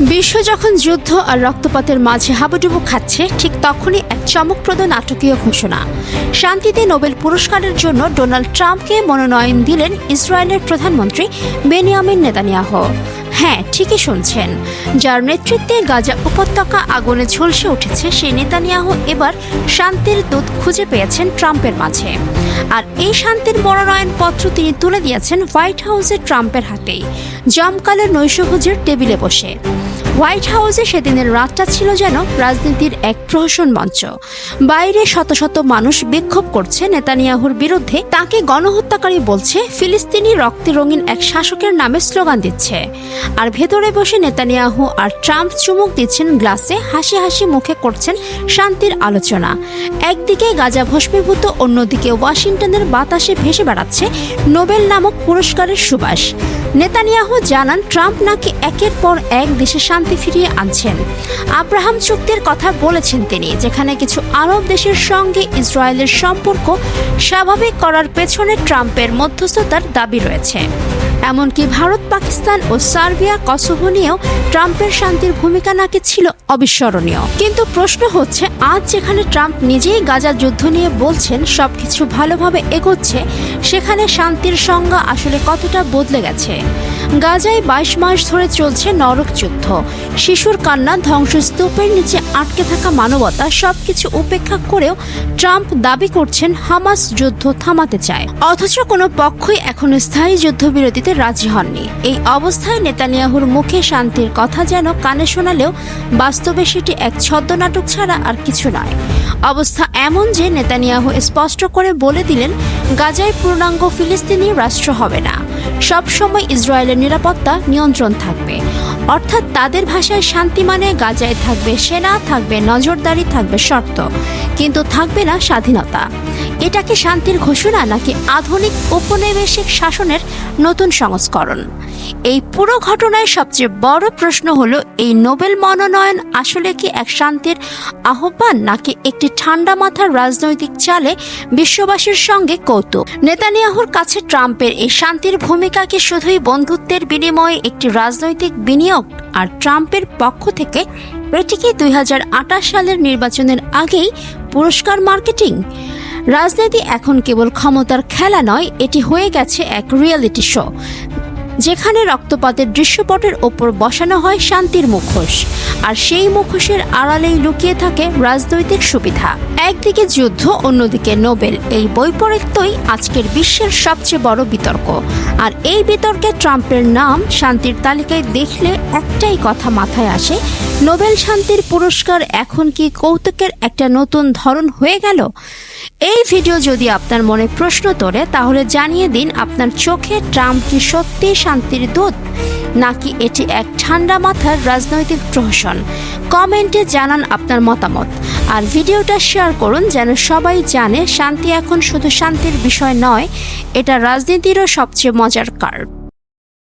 বিশ্ব যখন যুদ্ধ আর রক্তপাতের মাঝে হাবুডুবু খাচ্ছে, ঠিক তখনই এক চমকপ্রদ নাটকীয় ঘোষণা। শান্তিতে নোবেল পুরস্কারের জন্য ডোনাল্ড ট্রাম্পকে মনোনয়ন দিলেন ইসরায়েলের প্রধানমন্ত্রী বেনিয়ামিন নেতানিয়াহ। হ্যাঁ ঠিকই শুনছেন। যার নেতৃত্বে গাজা উপত্যকা আগুনে ঝলসে উঠেছে, সেই নেতানিয়াহু এবার শান্তির দূত খুঁজে পেয়েছেন ট্রাম্পের মাঝে। আর এই শান্তির মনোনয়ন পত্র তিনি তুলে দিয়েছেন হোয়াইট হাউসে ট্রাম্পের হাতেই। জমকালের নৈশভোজের টেবিলে বসে। হোয়াইট হাউসে সেদিনের রাতটা ছিল যেন রাজনীতির এক প্রহসন মঞ্চ। বাইরে শত শত মানুষ বিক্ষোভ করছে নেতানিয়াহুর বিরুদ্ধে। তাকে গণহত্যাকারী বলছে, ফিলিস্তিনি রক্তে রঙিন এক শাসকের নামে স্লোগান দিচ্ছে। আর ভেতরে বসে নেতানিয়াহু আর ট্রাম্প চুমুক দিচ্ছেন গ্লাসে, হাসি হাসি মুখে করছেন শান্তির আলোচনা। একদিকে গাজা ভস্মীভূত, অন্যদিকে ওয়াশিংটনের বাতাসে ভেসে বেড়াচ্ছে নোবেল নামক পুরস্কারের সুবাস। নেতানিয়াহু জানান, ট্রাম্প নাকি একের পর এক দেশে শান্তি ফিরিয়ে আনছেন। আব্রাহাম চুক্তির কথা বলেছেন তিনি, যেখানে কিছু আরব দেশের সঙ্গে ইসরায়েলের সম্পর্ক স্বাভাবিক করার পেছনে ট্রাম্পের মধ্যস্থতার দাবি রয়েছে। এমনকি ভারত, পাকিস্তান ও সার্বিয়া, কসোভো নিয়েও ট্রাম্পের শান্তির ভূমিকা নাকি ছিল অবিস্মরণীয়। কিন্তু প্রশ্ন হচ্ছে, আজ যেখানে ট্রাম্প নিজেই গাজা যুদ্ধ নিয়ে বলছেন, সবকিছু ভালোভাবে এগোচ্ছে, সেখানে শান্তির সংজ্ঞা আসলে কতটা বদলে গেছে? গাজায় বাইশ মাস ধরে চলছে নরক যুদ্ধ। শিশুর কান্না, ধ্বংসস্তূপের নিচে আটকে থাকা মানবতা সবকিছু উপেক্ষা করেও ট্রাম্প দাবি করছেন, হামাস যুদ্ধ থামাতে চায়। অথচ কোনো পক্ষই এখনও স্থায়ী যুদ্ধবিরতিতে রাজি হননি। এই অবস্থায় নেতানিয়াহুর মুখে শান্তির কথা যেন কানে শোনালেও বাস্তবে সেটি এক ছদ্মনাটক ছাড়া আর কিছু নয়। অবস্থা এমন যে নেতানিয়াহু স্পষ্ট করে বলে দিলেন, গাজায় পূর্ণাঙ্গ ফিলিস্তিনি রাষ্ট্র হবে না। সবসময় ইসরায়েলের নিরাপত্তা নিয়ন্ত্রণ থাকবে। অর্থাৎ তাদের ভাষায় শান্তি মানে গাজায় থাকবে সেনা, থাকবে নজরদারি, থাকবে শর্ত। কিন্তু থাকবে না স্বাধীনতা। এটা কি শান্তির ঘোষণা নাকি আধুনিক ঔপনিবেশিক শাসনের নতুন সংস্করণ? এই পুরো ঘটনায় সবচেয়ে বড় প্রশ্ন হলো, এই নোবেল মনোনয়ন আসলে কি এক শান্তির আহ্বান নাকি একটি ঠান্ডা মাথার রাজনৈতিক চালে বিশ্ববাসীর সঙ্গে কৌতুক? নেতানিয়াহুর কাছে ট্রাম্পের এই শান্তির ভূমিকা কি শুধুই বন্ধুত্বের বিনিময়ে একটি রাজনৈতিক বিনিয়োগ আর ট্রাম্পের পক্ষ থেকে এটিকে দুই হাজার আঠাশ সালের নির্বাচনের আগেই পুরস্কার মার্কেটিং। রাজনীতি এখন কেবল ক্ষমতার খেলা নয়, এটি হয়ে গেছে এক রিয়েলিটি শো যেখানে রক্তপাতের দৃশ্যপটের ওপর বসানো হয় শান্তির মুখোশ। আর সেই মুখোশের আড়ালেই লুকিয়ে থাকে রাজনৈতিক সুবিধা। একদিকে যুদ্ধ, অন্যদিকে নোবেল। এই বৈপরীত্যই আজকের বিশ্বের সবচেয়ে বড় বিতর্ক। আর এই বিতর্কে ট্রাম্পের নাম শান্তির তালিকায় দেখলে একটাই কথা মাথায় আসে, নোবেল শান্তির পুরস্কার এখন কি কৌতুকের একটা নতুন ধরন হয়ে গেল? এই ভিডিও যদি আপনার মনে প্রশ্ন তোলে তাহলে জানিয়ে দিন আপনার চোখে ট্রাম্প কি সত্যি শান্তির দূত, নাকি এটি এক ঠান্ডা মাথার রাজনৈতিক প্রহসন। কমেন্টে জানান আপনার মতামত। আর ভিডিওটা শেয়ার করুন যেন সবাই জানে শান্তি এখন শুধু শান্তির বিষয় নয়, এটা রাজনীতিরও সবচেয়ে মজার কার্ড।